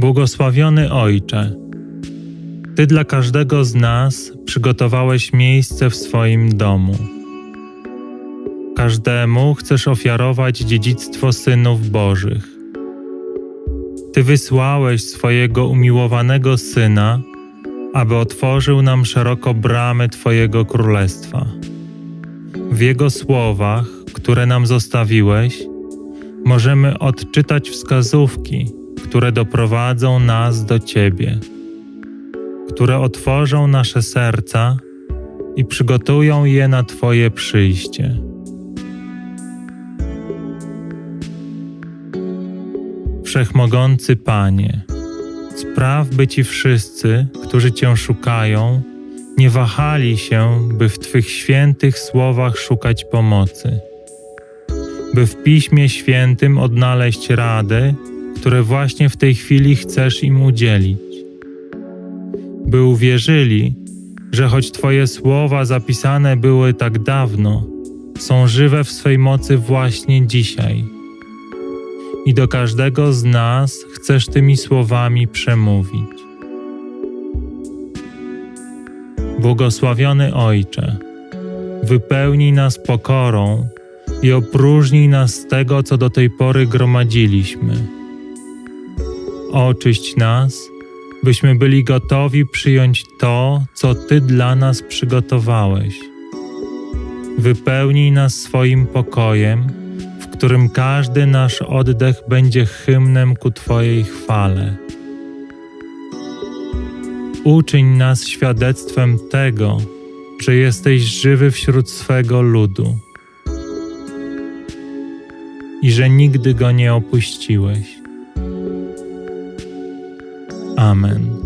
Błogosławiony Ojcze, Ty dla każdego z nas przygotowałeś miejsce w swoim domu. Każdemu chcesz ofiarować dziedzictwo synów Bożych. Ty wysłałeś swojego umiłowanego Syna, aby otworzył nam szeroko bramy Twojego Królestwa. W Jego słowach, które nam zostawiłeś, możemy odczytać wskazówki, które doprowadzą nas do Ciebie, które otworzą nasze serca i przygotują je na Twoje przyjście. Wszechmogący Panie, spraw, by ci wszyscy, którzy Cię szukają, nie wahali się, by w Twych świętych słowach szukać pomocy, by w Piśmie Świętym odnaleźć rady, które właśnie w tej chwili chcesz im udzielić, by uwierzyli, że choć Twoje słowa zapisane były tak dawno, są żywe w swej mocy właśnie dzisiaj. I do każdego z nas chcesz tymi słowami przemówić. Błogosławiony Ojcze, wypełnij nas pokorą i opróżnij nas z tego, co do tej pory gromadziliśmy. Oczyść nas, byśmy byli gotowi przyjąć to, co Ty dla nas przygotowałeś. Wypełnij nas swoim pokojem, w którym każdy nasz oddech będzie hymnem ku Twojej chwale. Uczyń nas świadectwem tego, że jesteś żywy wśród swego ludu i że nigdy go nie opuściłeś. Amen.